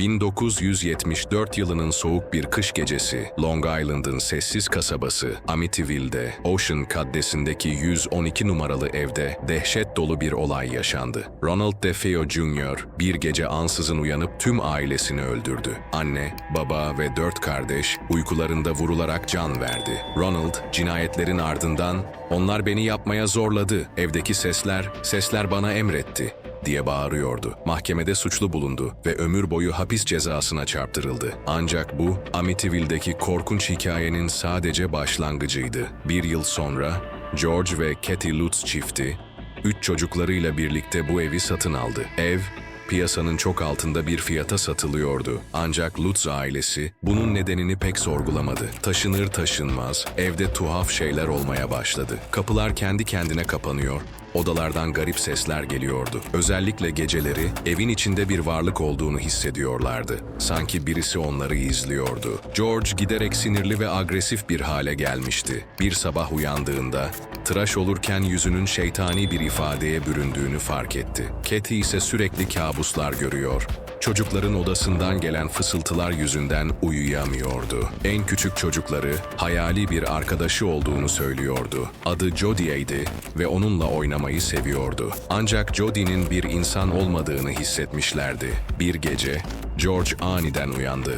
1974 yılının soğuk bir kış gecesi, Long Island'ın sessiz kasabası Amityville'de, Ocean Caddesi'ndeki 112 numaralı evde dehşet dolu bir olay yaşandı. Ronald DeFeo Jr. bir gece ansızın uyanıp tüm ailesini öldürdü. Anne, baba ve dört kardeş uykularında vurularak can verdi. Ronald, cinayetlerin ardından "Onlar beni yapmaya zorladı. Evdeki sesler, sesler bana emretti." Diye bağırıyordu. Mahkemede suçlu bulundu ve ömür boyu hapis cezasına çarptırıldı. Ancak bu Amityville'deki korkunç hikayenin sadece başlangıcıydı. Bir yıl sonra George ve Kathy Lutz çifti üç çocuklarıyla birlikte bu evi satın aldı. Ev piyasanın çok altında bir fiyata satılıyordu. Ancak Lutz ailesi bunun nedenini pek sorgulamadı. Taşınır taşınmaz evde tuhaf şeyler olmaya başladı. Kapılar kendi kendine kapanıyor, odalardan garip sesler geliyordu. Özellikle geceleri evin içinde bir varlık olduğunu hissediyorlardı. Sanki birisi onları izliyordu. George giderek sinirli ve agresif bir hale gelmişti. Bir sabah uyandığında tıraş olurken yüzünün şeytani bir ifadeye büründüğünü fark etti. Kathy ise sürekli kabuslar görüyor. Çocukların odasından gelen fısıltılar yüzünden uyuyamıyordu. En küçük çocukları hayali bir arkadaşı olduğunu söylüyordu. Adı Jodie'ydi ve onunla oynamayı seviyordu. Ancak Jodie'nin bir insan olmadığını hissetmişlerdi. Bir gece George aniden uyandı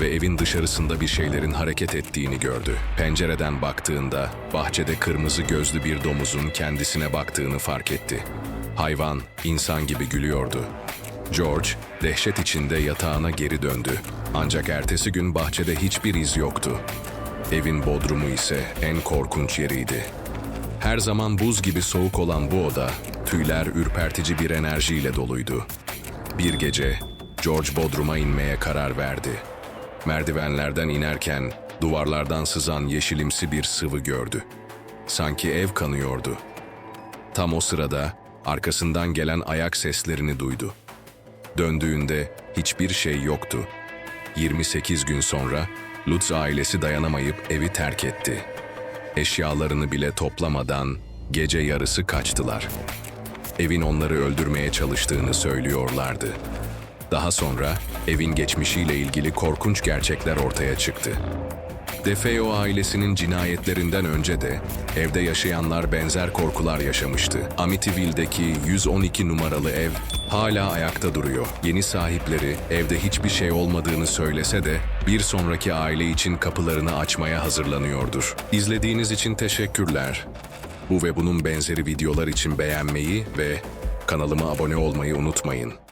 ve evin dışarısında bir şeylerin hareket ettiğini gördü. Pencereden baktığında bahçede kırmızı gözlü bir domuzun kendisine baktığını fark etti. Hayvan insan gibi gülüyordu. George dehşet içinde yatağına geri döndü. Ancak ertesi gün bahçede hiçbir iz yoktu. Evin bodrumu ise en korkunç yeriydi. Her zaman buz gibi soğuk olan bu oda, tüyler ürpertici bir enerjiyle doluydu. Bir gece George bodruma inmeye karar verdi. Merdivenlerden inerken duvarlardan sızan yeşilimsi bir sıvı gördü. Sanki ev kanıyordu. Tam o sırada arkasından gelen ayak seslerini duydu. Döndüğünde hiçbir şey yoktu. 28 gün sonra Lutz ailesi dayanamayıp evi terk etti. Eşyalarını bile toplamadan gece yarısı kaçtılar. Evin onları öldürmeye çalıştığını söylüyorlardı. Daha sonra evin geçmişiyle ilgili korkunç gerçekler ortaya çıktı. DeFeo ailesinin cinayetlerinden önce de evde yaşayanlar benzer korkular yaşamıştı. Amityville'deki 112 numaralı ev hala ayakta duruyor. Yeni sahipleri evde hiçbir şey olmadığını söylese de bir sonraki aile için kapılarını açmaya hazırlanıyordur. İzlediğiniz için teşekkürler. Bu ve bunun benzeri videolar için beğenmeyi ve kanalıma abone olmayı unutmayın.